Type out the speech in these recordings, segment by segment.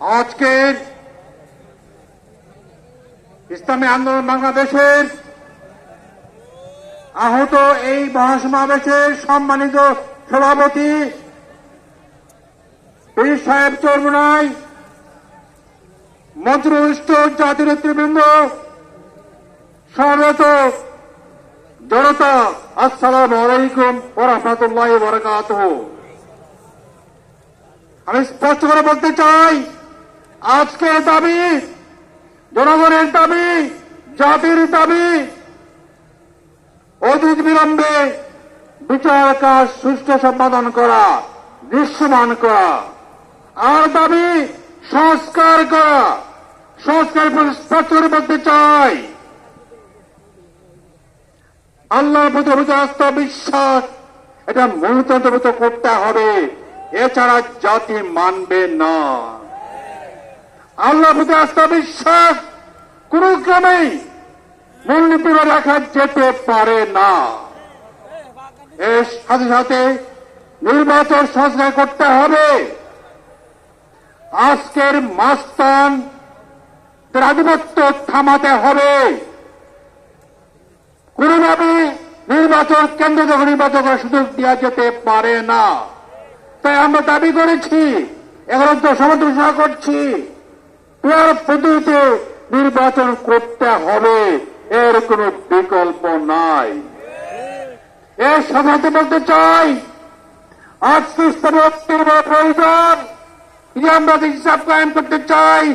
আজকের ইসলামী আন্দোলন বাংলাদেশের আহত এই মহাসমাবেশের সম্মানিত সভাপতি পীর সাহেব চর্মনাই মন্ত্রনিষ্ঠ জাতির নেতৃবৃন্দ সমবেত জনতা, আসসালাম আলাইকুম ও রহমতুল্লাহ বরকাত আমি স্পষ্ট করে বলতে চাই আজকের দাবি, জনগণের দাবি, জাতির দাবি। অধিক বিলম্বে বিচার কাজ সুষ্ঠু সম্পাদন করা, দৃশ্যমান করা। আর দাবি, সংস্কার করা। সংস্কার করে বলতে চাই। আল্লাহর প্রতি আস্থা বিশ্বাস, এটা মূলতন্ত্রভূত করতে হবে। এছাড়া জাতি মানবে না। আল্লাহর প্রতি আস্থা বিশ্বাস কোন ক্রমেই মূলনীতি রাখা যেতে পারে না। এর সাথে সাথে নির্বাচন সংস্কার করতে হবে। আজকের মাস্তান আধিপত্য থামাতে হবে। কোনোভাবে নির্বাচন, কেন্দ্র যখন নির্বাচন করার সুযোগ দেওয়া যেতে পারে না। তাই আমরা দাবি করেছি এখন তো সমালোচনা করছি। পুরার পদ্ধতিতে নির্বাচন করতে হবে। এর কোনো বিকল্প নাই। এর সাথে বলতে চাই, আজকে প্রয়োজন। আমরা হিসাব কায়েম করতে চাই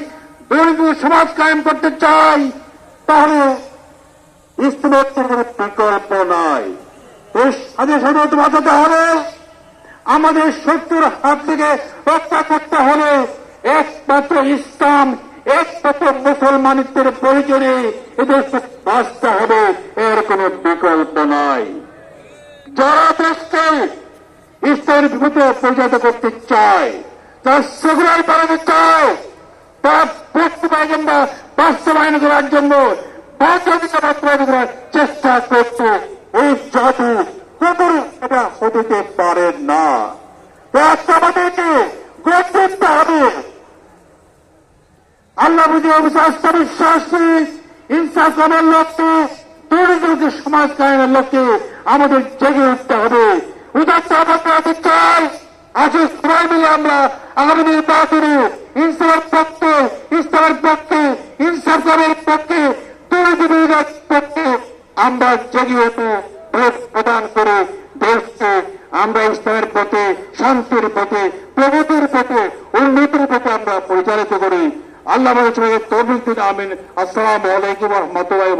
দরিদ্র সমাজ কায়েম করতে চাই, তাহলে ইস্তরের কোনো বিকল্প নাই। বাঁচাতে হবে, আমাদের শত্রুর হাত থেকে রক্ষা করতে হলে একমাত্র ইসলাম, একমাত্র মুসলমানিত্বের প্রয়োজনে এদের বাঁচতে হবে, এর কোনো বিকল্প নাই। যারা দেশকে ইসলামের বিপদে পরিচালিত করতে চায় তার সেগুলাই বাড়াতে চায়, তারা বক্তব্য এজেন্ডা বাস্তবায়ন করার জন্য চেষ্টা করছে এই জাতি কখনো এটা হতে পারে না। আমাদেরকে তুলতে হবে। আল্লাহ বুঝে অবিশ্বাস বিশ্বাসী ইনসাফ লক্ষ্যে সমাজ কায়নের লক্ষ্যে আমাদের জেগে উঠতে হবে। চাই আজ সবাই মিলে আমরা আগামী নির্বাচনে ইনসাফের পক্ষে, ইসলামের পক্ষে পক্ষে পক্ষে আমরা জেগে উঠে ভোট প্রদান করে দেশকে, আমরা ইসলামের পথে, শান্তির পথে, প্রগতির পথে, উন্নতির পথে আমরা পরিচালিত করি। अल्लाह तोफिक दिन आमिन। अस्सलाम वालेकुम वरहमतुल्लाहि